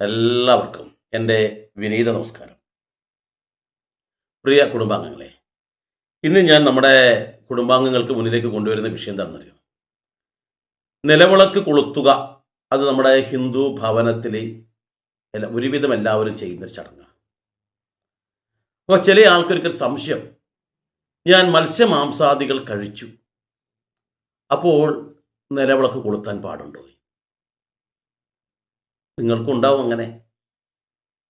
എല്ലാവർക്കും എന്റെ വിനീത നമസ്കാരം. പ്രിയ കുടുംബാംഗങ്ങളെ ഇന്ന് ഞാൻ നമ്മുടെ കുടുംബാംഗങ്ങൾക്ക് മുന്നിലേക്ക് കൊണ്ടുവരുന്ന വിഷയം എന്താണെന്നറിയോ? നിലവിളക്ക് കൊളുത്തുക അത് നമ്മുടെ ഹിന്ദു ഭവനത്തിൽ ഒരുവിധം എല്ലാവരും ചെയ്യുന്നൊരു ചടങ്ങാണ് അപ്പോൾ ചില ആൾക്കാർക്ക് സംശയം ഞാൻ മത്സ്യമാംസാദികൾ കഴിച്ചു അപ്പോൾ നിലവിളക്ക് കൊളുത്താൻ പാടുണ്ടോ നിങ്ങൾക്കും ഉണ്ടാവും അങ്ങനെ.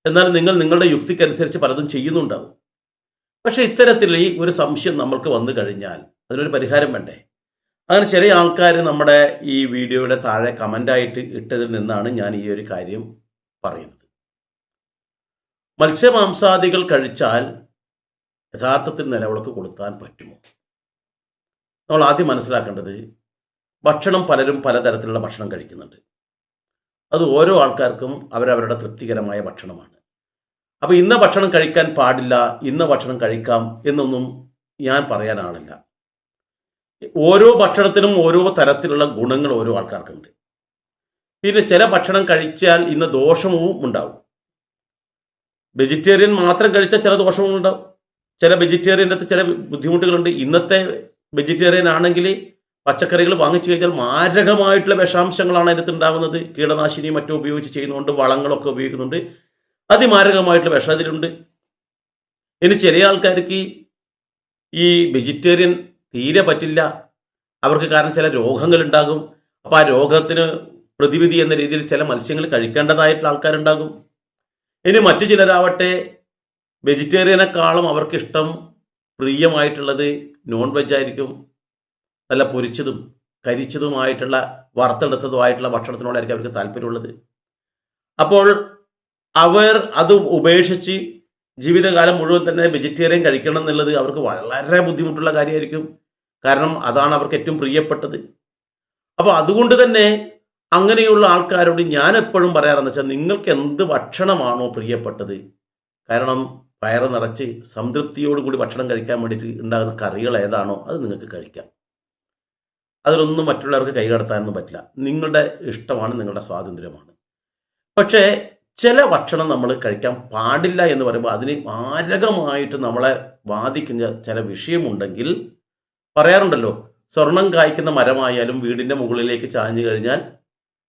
എന്നാൽ നിങ്ങൾ നിങ്ങളുടെ യുക്തിക്കനുസരിച്ച് പലതും ചെയ്യുന്നുണ്ടാവും. പക്ഷെ ഇത്തരത്തിൽ ഈ ഒരു സംശയം നമ്മൾക്ക് വന്നു കഴിഞ്ഞാൽ അതിനൊരു പരിഹാരം വേണ്ടേ? അങ്ങനെ ചെറിയ ആൾക്കാർ നമ്മുടെ ഈ വീഡിയോയുടെ താഴെ കമന്റായിട്ട് ഇട്ടതിൽ നിന്നാണ് ഞാൻ ഈ ഒരു കാര്യം പറയുന്നത്. മത്സ്യമാംസാദികൾ കഴിച്ചാൽ യഥാർത്ഥത്തിൽ നിലവിളക്ക് കൊടുക്കാൻ പറ്റുമോ? നമ്മൾ ആദ്യം മനസ്സിലാക്കേണ്ടത് ഭക്ഷണം പലരും പലതരത്തിലുള്ള ഭക്ഷണം കഴിക്കുന്നുണ്ട്. അത് ഓരോ ആൾക്കാർക്കും അവരവരുടെ തൃപ്തികരമായ ഭക്ഷണമാണ്. അപ്പോൾ ഇന്ന ഭക്ഷണം കഴിക്കാൻ പാടില്ല ഇന്ന ഭക്ഷണം കഴിക്കാം എന്നൊന്നും ഞാൻ പറയാനാളില്ല ഓരോ ഭക്ഷണത്തിനും ഓരോ തരത്തിലുള്ള ഗുണങ്ങൾ ഓരോ ആൾക്കാർക്കുണ്ട്. പിന്നെ ചില ഭക്ഷണം കഴിച്ചാൽ ഇന്ന് ദോഷവും ഉണ്ടാവും. വെജിറ്റേറിയൻ മാത്രം കഴിച്ചാൽ ചില ദോഷവും ഉണ്ടാവും. ചില വെജിറ്റേറിയന്റെ അടുത്ത് ചില ബുദ്ധിമുട്ടുകളുണ്ട്. ഇന്നത്തെ വെജിറ്റേറിയൻ ആണെങ്കിൽ പച്ചക്കറികൾ വാങ്ങിച്ചു കഴിഞ്ഞാൽ മാരകമായിട്ടുള്ള വിഷാംശങ്ങളാണ് അതിനകത്ത് ഉണ്ടാകുന്നത്. കീടനാശിനി മറ്റും ഉപയോഗിച്ച് ചെയ്യുന്നുണ്ട് വളങ്ങളൊക്കെ ഉപയോഗിക്കുന്നുണ്ട്. അതിമാരകമായിട്ടുള്ള വിഷം അതിലുണ്ട്. ഇനി ചില ആൾക്കാർക്ക് ഈ വെജിറ്റേറിയൻ തീരെ പറ്റില്ല. അവർക്ക് കാരണം ചില രോഗങ്ങൾ ഉണ്ടാകും അപ്പോൾ ആ രോഗത്തിന് പ്രതിവിധി എന്ന രീതിയിൽ ചില മത്സ്യങ്ങൾ കഴിക്കേണ്ടതായിട്ടുള്ള ആൾക്കാരുണ്ടാകും. ഇനി മറ്റു ചിലരാവട്ടെ വെജിറ്റേറിയനെക്കാളും അവർക്കിഷ്ടം പ്രിയമായിട്ടുള്ളത് നോൺ വെജ് ആയിരിക്കും. നല്ല പൊരിച്ചതും കരിച്ചതുമായിട്ടുള്ള വറുത്തെടുത്തതുമായിട്ടുള്ള ഭക്ഷണത്തിനോടായിരിക്കും അവർക്ക് താല്പര്യമുള്ളത്. അപ്പോൾ അവർ അത് ഉപേക്ഷിച്ച് ജീവിതകാലം മുഴുവൻ തന്നെ വെജിറ്റേറിയൻ കഴിക്കണം എന്നുള്ളത് അവർക്ക് വളരെ ബുദ്ധിമുട്ടുള്ള കാര്യമായിരിക്കും. കാരണം അതാണ് അവർക്ക് ഏറ്റവും പ്രിയപ്പെട്ടത്. അപ്പോൾ അതുകൊണ്ട് തന്നെ അങ്ങനെയുള്ള ആൾക്കാരോട് ഞാൻ എപ്പോഴും പറയാറെന്ന് വെച്ചാൽ നിങ്ങൾക്ക് എന്ത് ഭക്ഷണമാണോ പ്രിയപ്പെട്ടത്? കാരണം വയറ് നിറച്ച് സംതൃപ്തിയോടുകൂടി ഭക്ഷണം കഴിക്കാൻ വേണ്ടിയിട്ട് ഉണ്ടാകുന്ന കറികൾ ഏതാണോ അത് നിങ്ങൾക്ക് കഴിക്കാം. അതിലൊന്നും മറ്റുള്ളവർക്ക് കൈകടത്താനൊന്നും പറ്റില്ല. നിങ്ങളുടെ ഇഷ്ടമാണ് നിങ്ങളുടെ സ്വാതന്ത്ര്യമാണ്. പക്ഷേ ചില ഭക്ഷണം നമ്മൾ കഴിക്കാൻ പാടില്ല എന്ന് പറയുമ്പോൾ അതിന് മാരകമായിട്ട് നമ്മളെ ബാധിക്കുന്ന ചില വിഷയമുണ്ടെങ്കിൽ പറയാറുണ്ടല്ലോ സ്വർണം കായ്ക്കുന്ന മരമായാലും വീടിന്റെ മുകളിലേക്ക് ചാഞ്ഞു കഴിഞ്ഞാൽ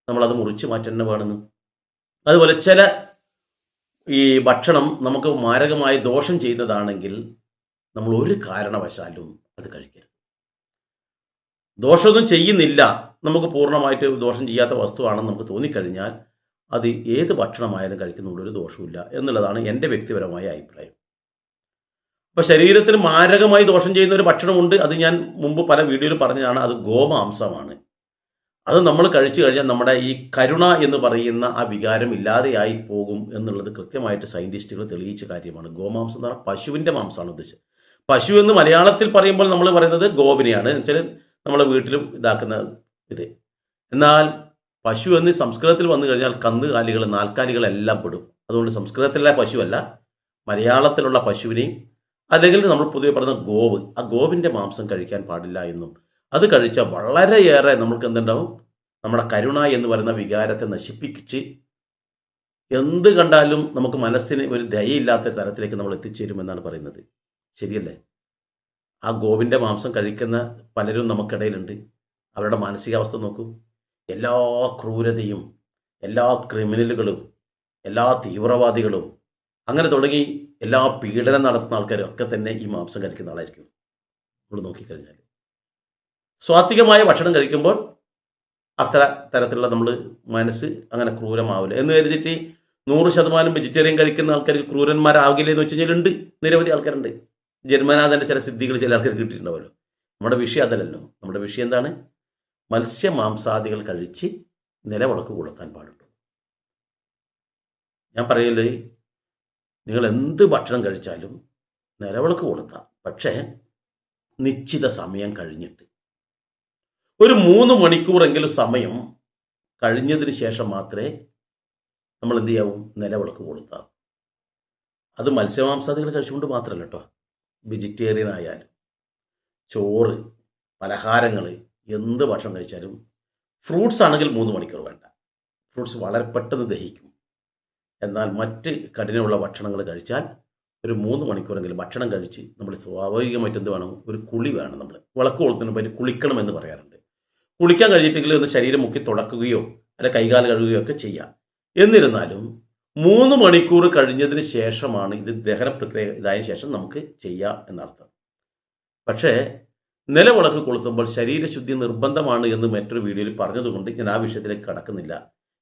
നമ്മളത് മുറിച്ച് മാറ്റേണ്ട വേണമെന്ന്. അതുപോലെ ചില ഈ ഭക്ഷണം നമുക്ക് മാരകമായി ദോഷം ചെയ്യുന്നതാണെങ്കിൽ നമ്മൾ ഒരു കാരണവശാലും അത് കഴിക്കരുത്. ദോഷമൊന്നും ചെയ്യുന്നില്ല. നമുക്ക് പൂർണമായിട്ട് ദോഷം ചെയ്യാത്ത വസ്തുവാണെന്ന് നമുക്ക് തോന്നിക്കഴിഞ്ഞാൽ അത് ഏത് ഭക്ഷണമായാലും കഴിക്കുന്നതുകൊണ്ട് ഒരു ദോഷമില്ല എന്നുള്ളതാണ് എന്റെ വ്യക്തിപരമായ അഭിപ്രായം. അപ്പോൾ ശരീരത്തിന് മാരകമായി ദോഷം ചെയ്യുന്ന ഒരു ഭക്ഷണമുണ്ട്. അത് ഞാൻ മുമ്പ് പല വീഡിയോയിലും പറഞ്ഞതാണ്. അത് ഗോമാംസമാണ്. അത് നമ്മൾ കഴിച്ചു കഴിഞ്ഞാൽ നമ്മുടെ ഈ കരുണ എന്ന് പറയുന്ന ആ വികാരം ഇല്ലാതെയായി പോകും എന്നുള്ളത് കൃത്യമായിട്ട് സയന്റിസ്റ്റുകൾ തെളിയിച്ച കാര്യമാണ്. ഗോമാംസം എന്ന് പറഞ്ഞാൽ പശുവിന്റെ മാംസമാണ് ഉദ്ദേശിച്ചത്. പശു എന്ന് മലയാളത്തിൽ പറയുമ്പോൾ നമ്മൾ പറയുന്നത് ഗോവിനെയാണ് എന്നുവെച്ചാൽ നമ്മളെ വീട്ടിലും ഇതാക്കുന്ന ഇത്. എന്നാൽ പശു എന്ന് സംസ്കൃതത്തിൽ വന്നു കഴിഞ്ഞാൽ കന്നുകാലികൾ നാൽക്കാലികളെല്ലാം പെടും. അതുകൊണ്ട് സംസ്കൃതത്തിലെ പശുവല്ല മലയാളത്തിലുള്ള പശുവിനെയും അല്ലെങ്കിൽ നമ്മൾ പൊതുവെ പറയുന്ന ഗോവ് ആ ഗോവിന്റെ മാംസം കഴിക്കാൻ പാടില്ല എന്നും. അത് കഴിച്ചാൽ വളരെയേറെ നമ്മൾക്ക് എന്തുണ്ടാവും? നമ്മുടെ കരുണ എന്ന് പറയുന്ന വികാരത്തെ നശിപ്പിച്ച് എന്ത് കണ്ടാലും നമുക്ക് മനസ്സിന് ഒരു ദയയില്ലാത്ത തരത്തിലേക്ക് നമ്മൾ എത്തിച്ചേരുമെന്നാണ് പറയുന്നത്. ശരിയല്ലേ? ആ ഗോവിന്റെ മാംസം കഴിക്കുന്ന പലരും നമുക്കിടയിലുണ്ട്. അവരുടെ മാനസികാവസ്ഥ നോക്കൂ. എല്ലാ ക്രൂരതയും എല്ലാ ക്രിമിനലുകളും എല്ലാ തീവ്രവാദികളും അങ്ങനെ തുടങ്ങി എല്ലാ പീഡനം നടത്തുന്ന ആൾക്കാരും ഒക്കെ തന്നെ ഈ മാംസം കഴിക്കുന്ന ആളായിരിക്കും. നമ്മൾ നോക്കിക്കഴിഞ്ഞാൽ സ്വാത്വികമായ ഭക്ഷണം കഴിക്കുമ്പോൾ അത്ര തരത്തിലുള്ള നമ്മൾ മനസ്സ് അങ്ങനെ ക്രൂരമാവില്ല. എന്ന് കരുതിയിട്ട് നൂറ് ശതമാനം വെജിറ്റേറിയൻ കഴിക്കുന്ന ആൾക്കാർക്ക് ക്രൂരന്മാരാകില്ല എന്ന് വെച്ച് കഴിഞ്ഞാൽ ഉണ്ട്. നിരവധി ആൾക്കാരുണ്ട്. ജന്മനാഥന്റെ ചില സിദ്ധികൾ ചില ആൾക്കാർക്ക് കിട്ടിയിട്ടുണ്ടാവുമല്ലോ. നമ്മുടെ വിഷയം അതല്ലല്ലോ. നമ്മുടെ വിഷയം എന്താണ്? മത്സ്യ മത്സ്യമാംസാദികൾ കഴിച്ച് നിലവിളക്ക് കൊടുക്കാൻ പാടുള്ളൂ. ഞാൻ പറയല്ലേ? നിങ്ങൾ എന്ത് ഭക്ഷണം കഴിച്ചാലും നിലവിളക്ക് കൊടുത്താം പക്ഷേ നിശ്ചിത സമയം കഴിഞ്ഞിട്ട്. ഒരു മൂന്ന് മണിക്കൂറെങ്കിലും സമയം കഴിഞ്ഞതിന് ശേഷം മാത്രമേ നമ്മൾ എന്ത് ചെയ്യാവൂ? നിലവിളക്ക് കൊടുത്താൽ അത് മത്സ്യമാംസാദികൾ കഴിച്ചുകൊണ്ട് മാത്രമല്ല കേട്ടോ. വെജിറ്റേറിയൻ ആയാലും ചോറ് പലഹാരങ്ങൾ എന്ത് ഭക്ഷണം കഴിച്ചാലും ഫ്രൂട്ട്സ് ആണെങ്കിൽ മൂന്ന് മണിക്കൂർ വേണ്ട. ഫ്രൂട്ട്സ് വളരെ പെട്ടെന്ന് ദഹിക്കും. എന്നാൽ മറ്റ് കഠിനമുള്ള ഭക്ഷണങ്ങൾ കഴിച്ചാൽ ഒരു മൂന്ന് മണിക്കൂറെങ്കിലും ഭക്ഷണം കഴിച്ച് നമ്മൾ സ്വാഭാവികമായിട്ട് എന്ത് വേണം? ഒരു കുളി വേണം നമ്മൾ. വിളക്ക് കൊളുത്തിന് പറ്റി കുളിക്കണം എന്ന് പറയാറുണ്ട്. കുളിക്കാൻ കഴിഞ്ഞിട്ടെങ്കിൽ ഒന്ന് ശരീരം മുക്കി തുടക്കുകയോ അല്ല കൈകാൽ കഴുകുകയോ ഒക്കെ ചെയ്യാം. എന്നിരുന്നാലും മൂന്ന് മണിക്കൂർ കഴിഞ്ഞതിന് ശേഷമാണ് ഇത് ദഹന പ്രക്രിയ ഇതായതിനു ശേഷം നമുക്ക് ചെയ്യാം എന്നർത്ഥം. പക്ഷേ നിലവിളക്ക് കൊളുത്തുമ്പോൾ ശരീരശുദ്ധി നിർബന്ധമാണ് എന്ന് മറ്റൊരു വീഡിയോയിൽ പറഞ്ഞതുകൊണ്ട് ഞാൻ ആ വിഷയത്തിലേക്ക് കടക്കുന്നില്ല.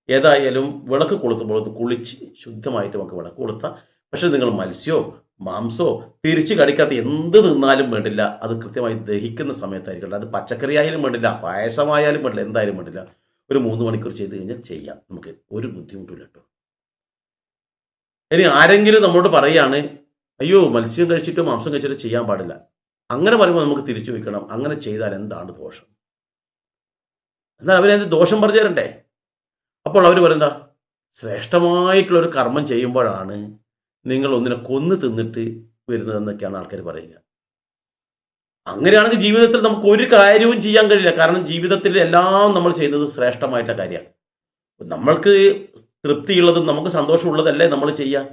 ഏതായാലും വിളക്ക് കൊളുത്തുമ്പോൾ കുളിച്ച് ശുദ്ധമായിട്ട് നമുക്ക് വിളക്ക് കൊളുത്താം. പക്ഷേ നിങ്ങൾ മത്സ്യമോ മാംസോ തിരിച്ച് കടിക്കാത്ത എന്ത് തിന്നാലും വേണ്ടില്ല. അത് കൃത്യമായി ദഹിക്കുന്ന സമയത്തായിരിക്കണം അത് പച്ചക്കറി ആയാലും വേണ്ടില്ല പായസമായാലും വേണ്ടില്ല എന്തായാലും വേണ്ടില്ല. ഒരു മൂന്ന് മണിക്കൂർ ചെയ്ത് കഴിഞ്ഞാൽ ചെയ്യാം. നമുക്ക് ഒരു ബുദ്ധിമുട്ടില്ല കേട്ടോ. ഇനി ആരെങ്കിലും നമ്മളോട് പറയാണ് അയ്യോ മത്സ്യം കഴിച്ചിട്ട് മാംസം കഴിച്ചിട്ട് ചെയ്യാൻ പാടില്ല. അങ്ങനെ പറയുമ്പോൾ നമുക്ക് തിരിച്ചു വയ്ക്കണം അങ്ങനെ ചെയ്താൽ എന്താണ് ദോഷം? എന്നാൽ അവരതിന്റെ ദോഷം പറഞ്ഞു തരണ്ടേ അപ്പോൾ അവർ പറയുന്ന ശ്രേഷ്ഠമായിട്ടുള്ള ഒരു കർമ്മം ചെയ്യുമ്പോഴാണ് നിങ്ങൾ ഒന്നിനെ കൊന്നു തിന്നിട്ട് വരുന്നതെന്നൊക്കെയാണ് ആൾക്കാർ പറയുക. അങ്ങനെയാണെങ്കിൽ ജീവിതത്തിൽ നമുക്ക് ഒരു കാര്യവും ചെയ്യാൻ കഴിയില്ല. കാരണം ജീവിതത്തിൽ എല്ലാം നമ്മൾ ചെയ്യുന്നത് ശ്രേഷ്ഠമായിട്ട കാര്യമാണ്. നമ്മൾക്ക് തൃപ്തിയുള്ളതും നമുക്ക് സന്തോഷമുള്ളതല്ലേ നമ്മൾ ചെയ്യാം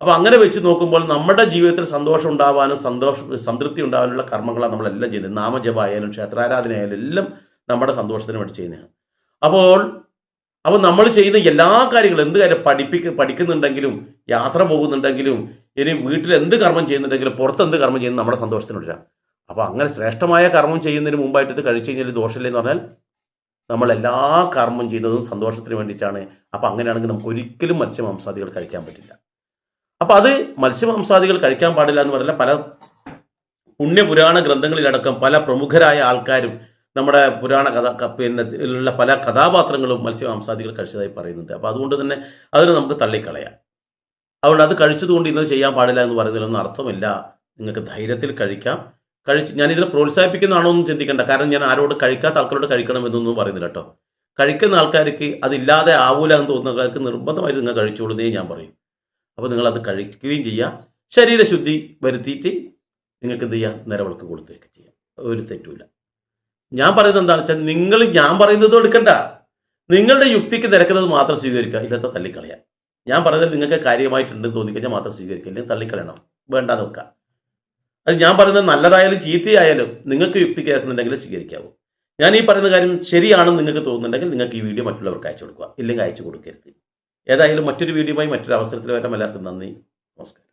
അപ്പോൾ അങ്ങനെ വെച്ച് നോക്കുമ്പോൾ നമ്മുടെ ജീവിതത്തിൽ സന്തോഷം ഉണ്ടാവാനും സന്തോഷ സംതൃപ്തി ഉണ്ടാവാനുള്ള കർമ്മങ്ങളാണ് നമ്മളെല്ലാം ചെയ്യുന്നത്. നാമജപമായാലും ക്ഷേത്രാരാധന ആയാലും എല്ലാം നമ്മുടെ സന്തോഷത്തിന് വേണ്ടി ചെയ്യുന്നതാണ്. അപ്പോൾ അപ്പോൾ നമ്മൾ ചെയ്യുന്ന എല്ലാ കാര്യങ്ങളും എന്ത് കാര്യം പഠിപ്പിക്ക പഠിക്കുന്നുണ്ടെങ്കിലും യാത്ര പോകുന്നുണ്ടെങ്കിലും ഇനി വീട്ടിൽ എന്ത് കർമ്മം ചെയ്യുന്നുണ്ടെങ്കിലും പുറത്ത് എന്ത് കർമ്മം ചെയ്യുന്നത് നമ്മുടെ സന്തോഷത്തിന് അപ്പോൾ അങ്ങനെ ശ്രേഷ്ഠമായ കർമ്മം ചെയ്യുന്നതിന് മുമ്പായിട്ട് ഇത് കഴിച്ചു കഴിഞ്ഞാൽ ദോഷമില്ലെന്ന് പറഞ്ഞാൽ നമ്മൾ എല്ലാ കർമ്മം ചെയ്യുന്നതും സന്തോഷത്തിന് വേണ്ടിയിട്ടാണ്. അപ്പോൾ അങ്ങനെയാണെങ്കിൽ നമുക്ക് ഒരിക്കലും മത്സ്യമാംസാദികൾ കഴിക്കാൻ പറ്റില്ല. അപ്പോൾ അത് മത്സ്യമാംസാദികൾ കഴിക്കാൻ പാടില്ല എന്ന് പറഞ്ഞാൽ പല പുണ്യപുരാണ ഗ്രന്ഥങ്ങളിലടക്കം പല പ്രമുഖരായ ആൾക്കാരും നമ്മുടെ പുരാണ കഥ പിന്നെ ഉള്ള പല കഥാപാത്രങ്ങളും മത്സ്യമാംസാദികൾ കഴിച്ചതായി പറയുന്നുണ്ട്. അപ്പോൾ അതുകൊണ്ട് തന്നെ അതിനെ നമുക്ക് തള്ളിക്കളയാം. അതുകൊണ്ട് അത് കഴിച്ചതുകൊണ്ട് ഇന്നത് ചെയ്യാൻ പാടില്ല എന്ന് പറയുന്നതിലൊന്നും അർത്ഥമില്ല. നിങ്ങൾക്ക് ധൈര്യത്തിൽ കഴിക്കാം. കഴിച്ച് ഞാൻ ഇതിനെ പ്രോത്സാഹിപ്പിക്കുന്നതാണോ എന്ന് ചിന്തിക്കേണ്ട. കാരണം ഞാൻ ആരോട് കഴിക്കാത്ത ആൾക്കാരോട് കഴിക്കണം എന്നൊന്നും പറയുന്നില്ല കേട്ടോ. കഴിക്കുന്ന ആൾക്കാർക്ക് അതില്ലാതെ ആവൂല എന്ന് തോന്നുന്ന ആൾക്കാർക്ക് നിർബന്ധമായി നിങ്ങൾ കഴിച്ചുകൊള്ളുന്നേ ഞാൻ പറയും. അപ്പോൾ നിങ്ങൾ അത് കഴിക്കുകയും ചെയ്യുക ശരീരശുദ്ധി വരുത്തിയിട്ട് നിങ്ങൾക്ക് എന്ത് ചെയ്യാം? നിലവിളക്ക് കൊടുത്തേക്ക് ചെയ്യാം. ഒരു തെറ്റുമില്ല. ഞാൻ പറയുന്നത് എന്താണെന്ന് വെച്ചാൽ നിങ്ങൾ ഞാൻ പറയുന്നത് എടുക്കണ്ട. നിങ്ങളുടെ യുക്തിക്ക് തിരക്കുന്നത് മാത്രം സ്വീകരിക്കുക. ഇല്ലാത്ത തള്ളിക്കളയാം ഞാൻ പറയുന്നത് നിങ്ങൾക്ക് കാര്യമായിട്ടുണ്ടെന്ന് തോന്നിക്കഴിഞ്ഞാൽ മാത്രം സ്വീകരിക്കുക. അല്ലെങ്കിൽ തള്ളിക്കളയണം. വേണ്ടാതെ വെക്കുക. അത് ഞാൻ പറയുന്നത് നല്ലതായാലും ചീത്തയായാലും നിങ്ങൾക്ക് യുക്തി കേൾക്കുന്നുണ്ടെങ്കിൽ സ്വീകരിക്കാവൂ. ഞാൻ ഈ പറയുന്ന കാര്യം ശരിയാണെന്ന് നിങ്ങൾക്ക് തോന്നുന്നുണ്ടെങ്കിൽ നിങ്ങൾക്ക് ഈ വീഡിയോ മറ്റുള്ളവർക്ക് അയച്ചു കൊടുക്കുക. ഇല്ലെങ്കിൽ അയച്ചു കൊടുക്കരുത്. ഏതായാലും മറ്റൊരു വീഡിയോയുമായി മറ്റൊരു അവസരത്തിൽ വരാം. എല്ലാവർക്കും നന്ദി. നമസ്കാരം.